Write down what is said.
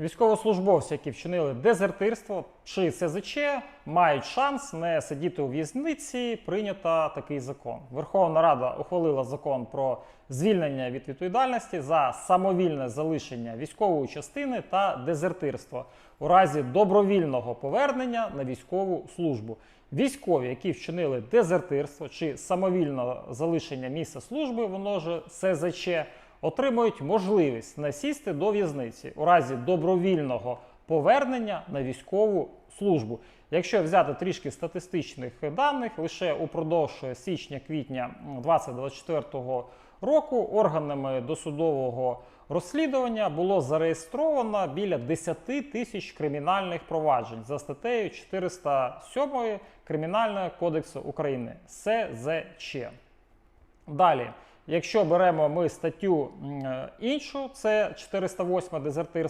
Військовослужбовці, які вчинили дезертирство чи СЗЧ, мають шанс не сидіти у в'язниці. Прийнято такий закон. Верховна Рада ухвалила закон про звільнення від відповідальності за самовільне залишення військової частини та дезертирство у разі добровільного повернення на військову службу. Військові, які вчинили дезертирство чи самовільне залишення місця служби, воно ж СЗЧ, отримують можливість насісти до в'язниці у разі добровільного повернення на військову службу. Якщо взяти трішки статистичних даних, лише упродовж січня-квітня 2024 року органами досудового розслідування було зареєстровано біля 10 тисяч кримінальних проваджень за статтею 407 Кримінального кодексу України СЗЧ. Далі, якщо беремо ми статтю е, іншу, це 408 дезертирство.